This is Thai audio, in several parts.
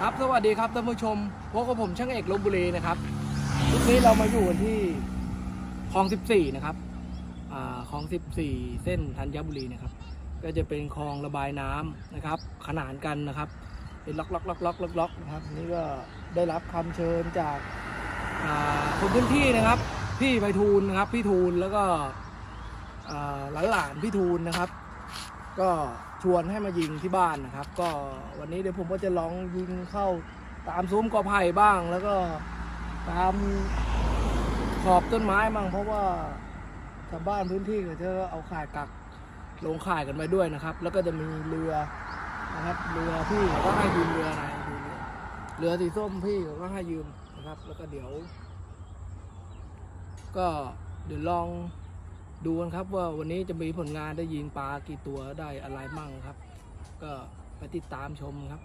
ครับสวัสดีครับท่านผู้ชมพบกับผมช่างเอกลบบุรีนะครับวันนี้เรามาอยู่กันที่คลอง 14 นะครับอ่าคลอง 14 เส้นธัญบุรีนะครับ ก็จะเป็นคลองระบายน้ำนะครับ ขนานกันนะครับเป็นล็อกล็อกล็อกล็อกล็อกล็อกนะครับนี่ก็ได้รับคำเชิญจากอ่าคนพื้นที่นะครับ พี่ไพฑูรย์นะครับพี่ทูลแล้วก็อ่าหลานพี่ทูลนะครับ ก็ ชวนให้มายิงที่บ้านนะครับ ก็วันนี้เดี๋ยวผมก็จะลองยิงเข้าตามซุ้มกอไผ่บ้าง แล้วก็ตามขอบต้นไม้บ้างเพราะว่าชาวบ้านพื้นที่เขาจะเอาข่ายกักลงข่ายกันไปด้วยนะครับ แล้วก็จะมีเรือนะครับเรือพี่ก็ให้ยืมเรือนะเรือเรือสีส้มพี่ก็ให้ยืมนะครับ แล้วก็เดี๋ยว ก็เดี๋ยวลอง ดูกันครับว่าวันนี้จะมีผลงานได้ยิงปลากี่ตัวได้อะไรมั่งครับ ก็ไปติดตามชมครับ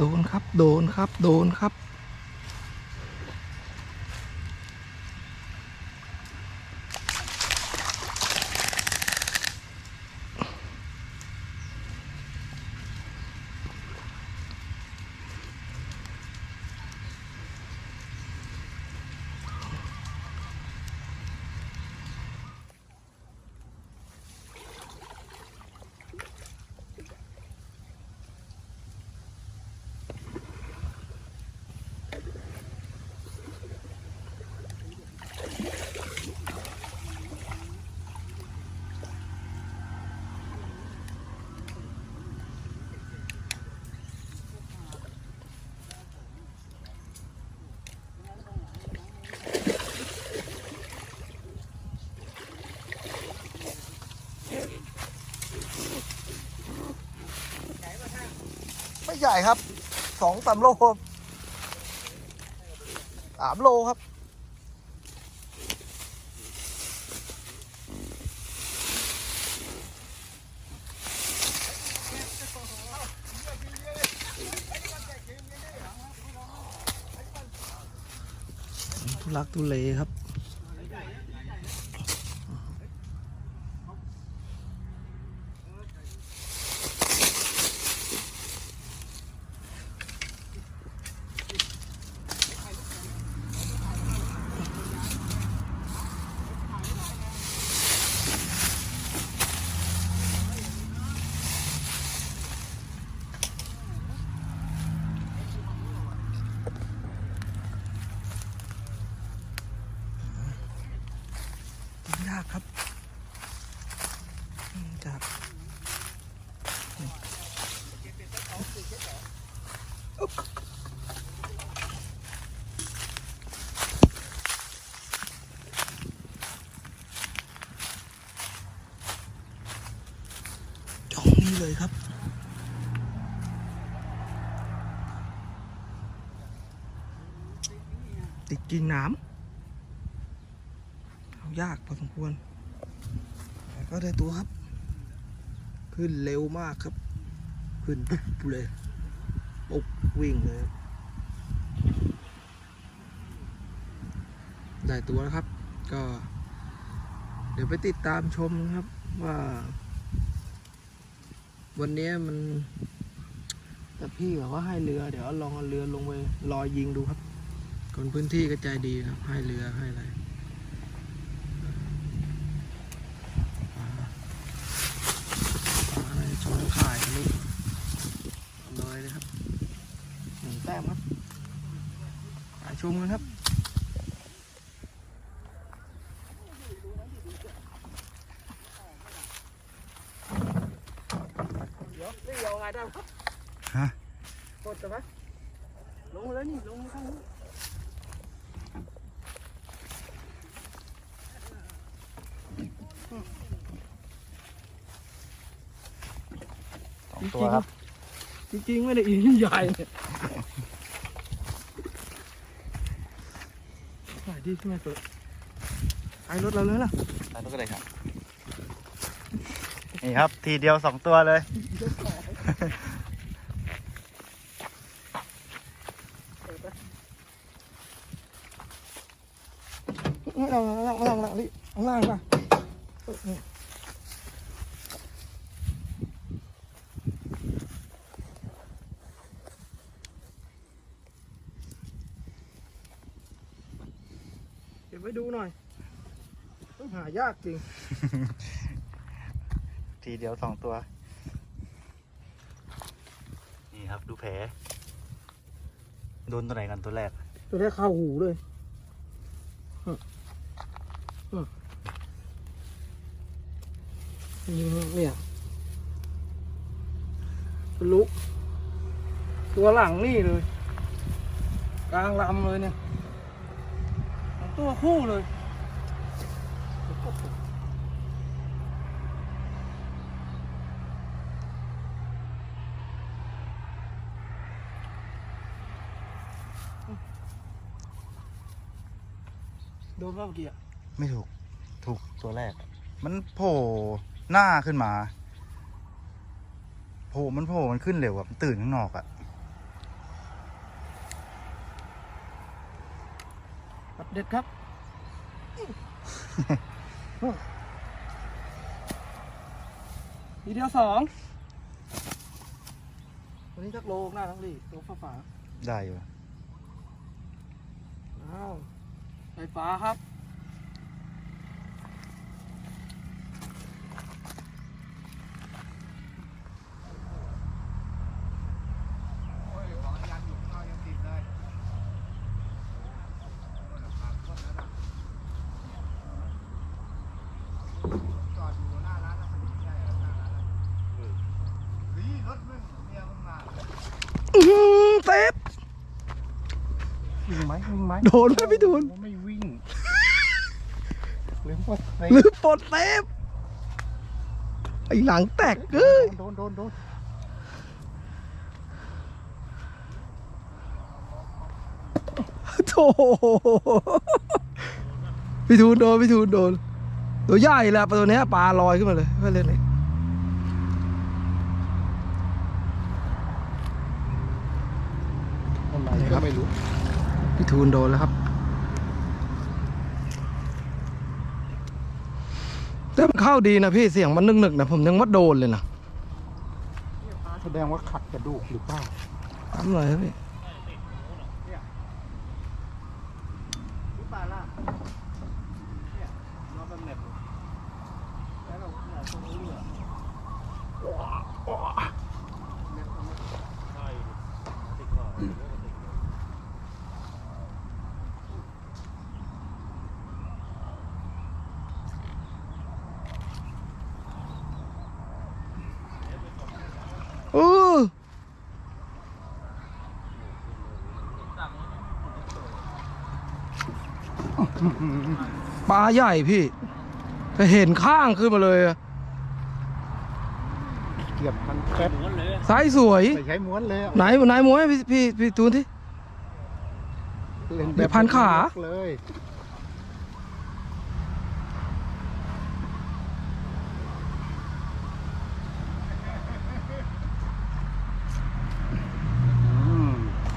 ดนครับ โดนครับ โดนครับ ไม่ใหญ่ครับสองสามโลครับสามโลครับทุลักทุเลครับ ตัวยากครับอืมจากจ่องนี่ เลยครับ ติดกิ่งน้ำเอายากพอสมควรแต่ก็ได้ตัวครับ ขึ้นเร็วมากครับ ขึ้นปุ๊บเลยปุ๊บวิ่งเลยได้ตัวแล้วครับ ก็ เดี๋ยวไปติดตามชมนะครับว่า วันนี้มัน แต่พี่บอกว่าให้เรือ เดี๋ยวลองเอาเรือลงไปรอยยิงดูครับ คนพื้นที่ก็ใจดีครับ ให้เรือให้อะไรปลาปลาอะไรชวนขายทะลุลอยเลยครับหนึ่งแต้มครับชมกันครับ เดี๋ยวนี่เอาไงได้ครับ ฮะ กดจะไหมลงมาแล้วนี่ ลงมาข้างนี้ จริงๆจริงๆ ไม่ได้อินใหญ่เนี่ยขายดีใช่ไหมเปิดขายรถเราเลยล่ะไปรถก็ได้ครับ นี่ครับ ทีเดียวสองตัวเลยไม่ต้องไม่ต้องไม่ต้องไม่ต้องนี่ข้างล่างป่ะ เดี๋ยวไปดูหน่อยต้องหายากจริง ทีเดียวสองตัว นี่ครับดูแผล โดนตัวไหนกันตัวแรก ตัวแรกเข้าหูเลยอืมอืมนี่เนี่ยทะลุตัวหลังนี่เลย กลางลำเลยเนี่ย ตัวคู่เลยโดนเมื่อกี้อะไม่ถูก ถูกตัวแรก มันโผล่หน้าขึ้นมา โผล่มันโผล่มันขึ้นเร็วอะมันตื่นข้างนอกอะ อัป เด็ดครับ ทีเดียวสอง วันนี้จักโลหน้าทั้งดีตัวฟ้าฝาได้อยู่ อ้าวไฟฟ้าครับ อื้อหือเซฟ วิ่ง ไหมวิ่งไหมโดนไหมพี่ทูนไม่วิ่งลืมว่าเซหรือปลดเซฟไอหลังแตกเอ้ยโดนโดนโดนโถพี่ทูนโดนพี่ทูนโดนตัวใหญ่แหละปลาตัวเนี้ยปลาลอยขึ้นมาเลยไม่เล่นเลยนี่ครับไม่รู้ พี่ทูนโดนแล้วครับแต่มันเข้าดีนะพี่เสียงมันนึกๆนะผมยังว่าโดนเลยนะแสดงว่าขัดกระดูกหรือเปล่าทำหน่อยครับพี่ ปลาล่ะเนี่ยเราเป็นเน็ตแล้วเราเนี่ยตรงนี้เหรอ เออ ปลาใหญ่พี่แต่เห็นข้างขึ้นมาเลยอะเกียบพันแป๊บไซส์สวยไม่ใช้ม้วนเลยอะไหนไหนมวยพี่พี่พี่ตูนที่เล่นเดี๋ยวพันขา เลย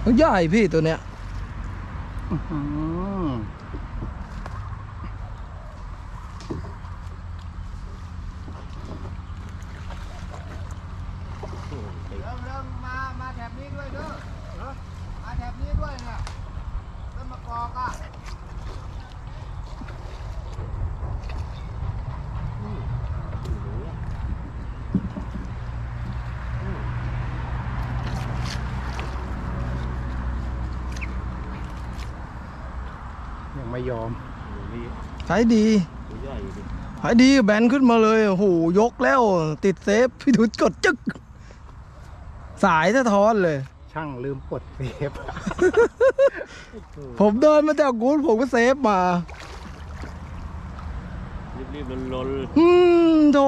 อืมใหญ่พี่ตัวเนี้ย อืมเริ่มเริ่มมา มาแถบนี้ด้วยเด้อมาแถบนี้ด้วยเนี่ยแล้วมากอ ยังไม่ยอมนี่ใช้ดีตัวใหญ่ดิใช้ดีแบนขึ้นมาเลยโอ้โหยกแล้ว ติดเซฟพี่ทุนกดจึ๊กสายสะท้อนเลย ช่างลืมกดเซฟ ผมเดินมาจากกูดผมก็เซฟมารีบๆลนอืมโถ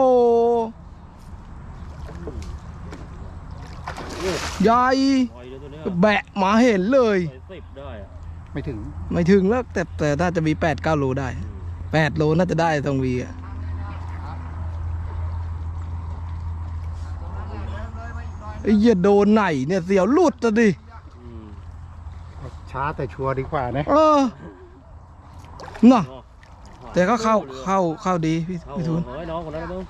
ใหญ่ๆปล่อยเดี๋ยวตัวเนี้ยแบะมาเห็นเลยใส่สิบได้อะ ไม่ถึง ไม่ถึงแล้วแต่แต่น่าจะมีแปดเก้าโลได้แปดโลน่าจะได้ตรงวีอะไอ้เหี้ยโดนไหนเนี่ยเสียวหลุดอะดิอืมช้าแต่ชัวร์ดีกว่านะเออน่ะเนาะแต่ก็เข้าเข้าเข้าดีพี่เข้าพี่ทุนเฮ้ยน้องคนนั้นนะมึง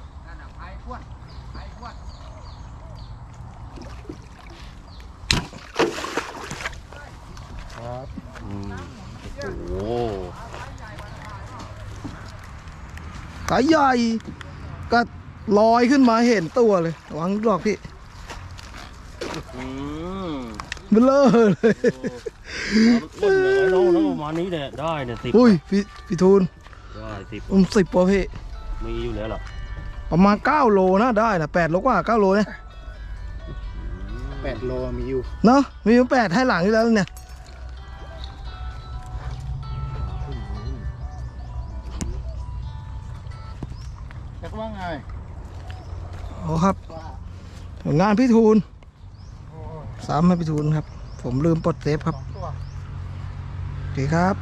ครับ อืม โอ้โหสายใหญ่ ก็ลอยขึ้นมาเห็นตัวเลยหวังดอกพี่อืมเบลอเลยโอ้โหน้องน้องประมาณนี้เนี่ยได้เนี่ยสิบอุ้ยพี่พี่ทูนได้สิบผมสิบป่ะพี่มีอยู่แล้วหรอประมาณเก้าโลนะได้นะแปดโลกว่าเก้าโลเนี่ยแปดโลมีอยู่เนาะมีอยู่แปดให้หลังอยู่แล้วเนี่ย โอ้ครับผลงานพี่ทูลสามให้พี่ทูลครับ ผมลืมปลดเซฟครับตัวโอเคครับ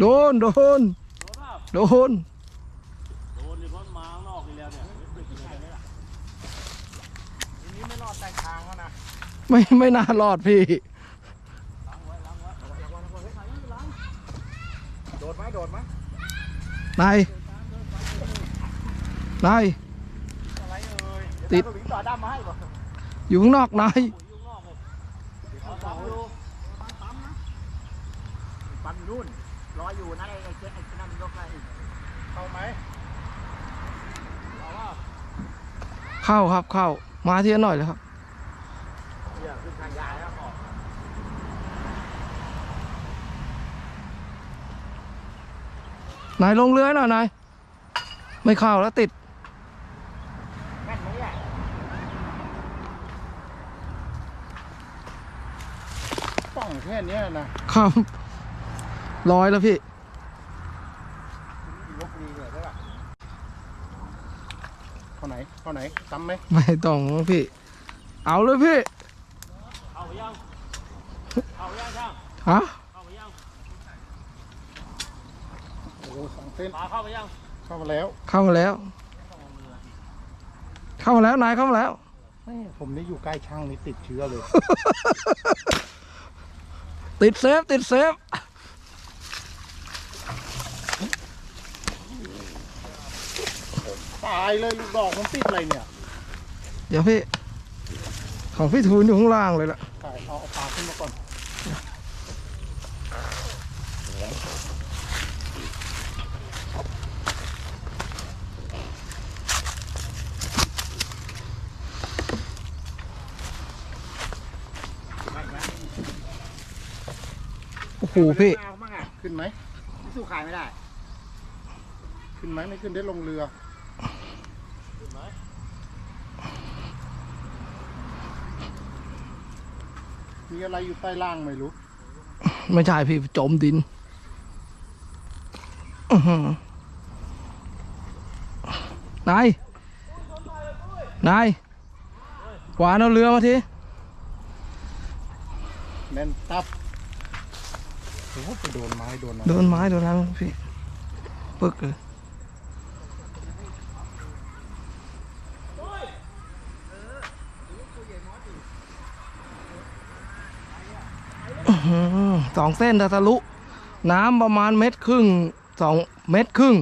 โด นโดน โดน โดนเลยเพราะมาข้างนอกนี่แล้วเนี่ยนี่ไม่รอดใต้ทางแล้วนะไม่ไม่น่ารอดพี่ โดดไหมโดดไหมนาย นาย อะไรเอ่ยติด เยวตาหลิงต่อดำมาให้ป่ะอยู่ข้างนอกนายปันนู่น รออยู่นะไอ้ไอ้เจ๊ไอ้นั่นยกอะไรเข้าไหมเข้าครับเข้ามาเทียนหน่อยเลยครับเนี่ยขึ้นทางยายแล้วออกนายลงเรือหน่อยนายไม่เข้าแล้วติดแม่นไหมเนี่ยป้องแค่เนี้ยนะครับ ร้อยแล้วพี่ยกดีเลยได้ป่ะเข้าไหนเข้าไหนซ้ำไหมไม่ต้องพี่ เอาเลยพี่ เอาไปยัง เอาไปยังช่างฮะเข้าไปยังโอ้โหสองเส้นปลาเข้าไปยัง เข้ามาแล้ว เข้ามาแล้ว เข้ามาแล้วนายเข้ามาแล้วแม่ผมนี่อยู่ใกล้ช่างนี่ติดเชื้อเลย ติดเซฟติดเซฟ ตายเลยลูกดอกมันติดอะไรเนี่ยเดี๋ยวพี่ ของพี่ทูนอยู่ข้างล่างเลยล่ะใช่เอาเอาปลาขึ้นมาก่อนโอ้โหพี่ เอาบ้างอะขึ้นไหมสู้ขายไม่ได้ ขึ้นไหมไม่ขึ้นได้ลงเรือ มีอะไรอยู่ใต้ล่างไม่รู้ ไม่ใช่พี่จมดินอื้อหือนาย นาย หวานเอาเรือมาทีแน่นตับโอ้โหไปโดนไม้โดนอะไรโดนไม้โดนอะไรมั้งพี่ ปึกเลยอื้อหือ สองเส้นทะลุ น้ำประมาณเม็ดครึ่งสองเม็ดครึ่ง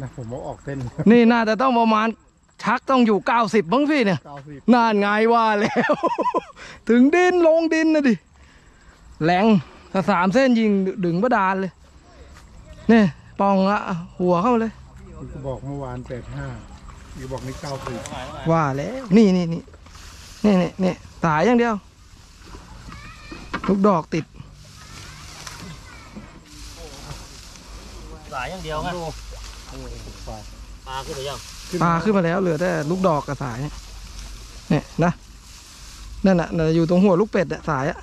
นะผมเอาออกเส้นนี่น่าจะต้องประมาณชักต้องอยู่เก้าสิบมั้งพี่เนี่ยเก้าสิบนานไงว่าแล้ว ถึงดินลงดินนะดิแรงถ้าสามเส้นยิงดึงบาดาลเลยเนี่ยปองละหัวเข้ามาเลย กูบอกเมื่อวานแปดห้าอีกบอกนี่เก้าสิบว่าแล้ว นี่นี่นี่นี่นี่นี่สายอย่างเดียว ลูกดอกติด สายอย่างเดียวไงปลาขึ้นไปยังปลาขึ้นมาแล้วเหลือแต่ลูกดอกกับสาย เนี่ยเนี่ยนะนั่นน่ะน่ะอยู่ตรงหัวลูกเป็ดอะสายอะ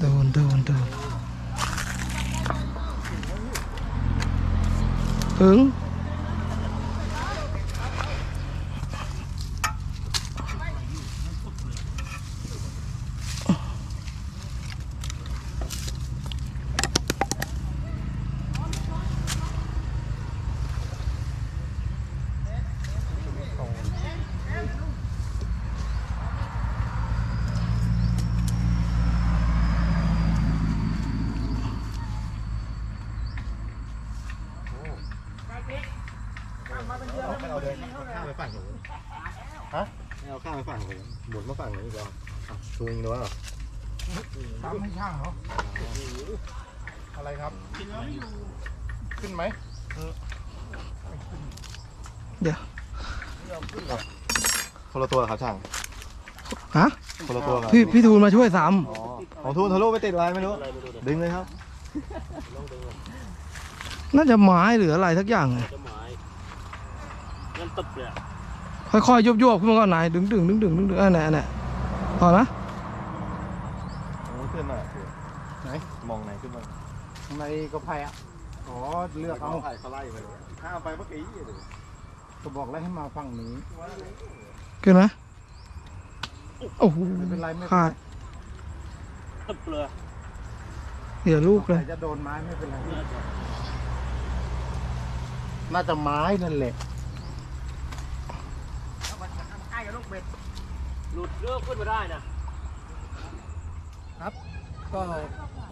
โดนโดนโดน ถึง เอาเดินข้ามไปฝั่งหนูฮะไม่เอาข้ามไปฝั่งหนูหมุนมาฝั่งนี้ก่อน ชูยิงด้วยเหรอทำให้ช่างเหรออะไรครับขึ้นไหมเดี๋ยวคนละตัวครับช่างฮะคนละตัวครับพี่พี่ทูลมาช่วยซ้อ๋อของทูนทะลุไปติดอะไรไม่รู้ดึงเลยครับำน่าจะไม้หรืออะไรทักอย่างอะจะหมายงั้นตึบเลยอะค่อยๆยุบๆขึ้นมาก่อนนายดึงดึงดึงดึงดึงดึงอันไหนอันไหนพอนะ โอ้ขึ้นมาไหน มองไหนขึ้นมาในกระไพอะอ๋อเลือกเอาไผ่เขาไล่ไปเลยข้ามไปเมื่อกี้เลยก็บอกแล้วให้มาฝั่งนี้ขึ้นไหมโอ้โหไม่เป็นไรไม่เป็นไรขาดตึบเลยเดี๋ยวลูกเลยใครจะโดนไม้ไม่เป็นไรน่าจะไม้นั่นแหละหลุดเลือกขึ้นมาได้นะ ก็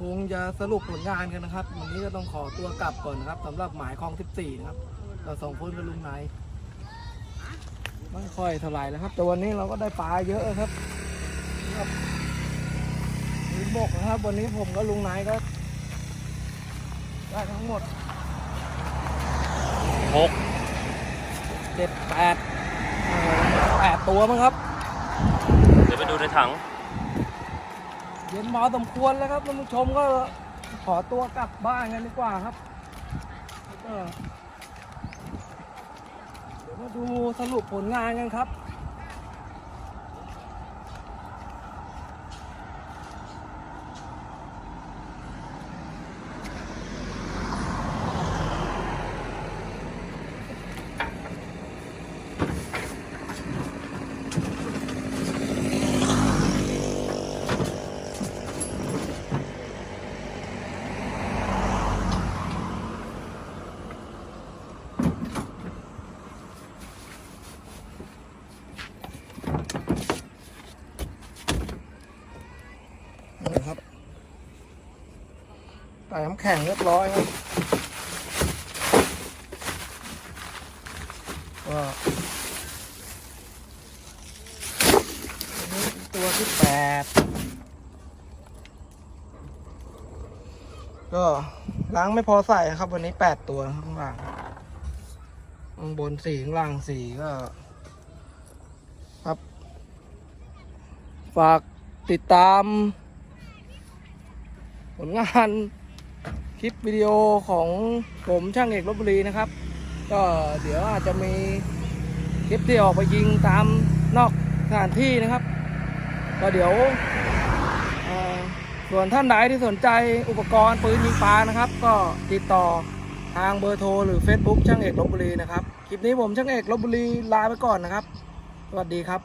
คงจะสรุปผลงานกันนะครับ วันนี้ก็ต้องขอตัวกลับก่อนนะครับสำหรับหมายคลอง 14 นะครับเราสองคนกับลุงนายไม่ค่อยเท่าไหร่แล้วครับ แต่วันนี้เราก็ได้ปลาเยอะครับครับมีบกนะครับ วันนี้ผมกับลุงนายก็ได้ทั้งหมดหกเจ็ดแปดเอ่อแปดตัวมั้งครับ เดี๋ยวไปดูในถัง เย็นมอสมควรแล้วครับท่านผู้ชมก็ขอตัวกลับบ้านกันดีกว่าครับก็เดี๋ยวมาดูสรุปผลงานกันครับ น้ำแข็งเรียบร้อยครับก็ตัวที่แปดก็ล้างไม่พอใส่ครับ วันนี้แปดตัวข้างล่างข้างบนสี่ข้างล่างสี่ก็ ครับ ฝากติดตาม ผลงาน คลิปวิดีโอของผมช่างเอกลบบุรีนะครับ ก็เดี๋ยวอาจจะมีคลิปที่ออกไปยิงตามนอกสถานที่นะครับ ก็เดี๋ยวส่วนท่านใดที่สนใจอุปกรณ์ปืนยิงปลานะครับ ก็ติดต่อทางเบอร์โทรหรือ Facebook ช่างเอกลบบุรีนะครับ คลิปนี้ผมช่างเอกลบบุรีลาไปก่อนนะครับ สวัสดีครับ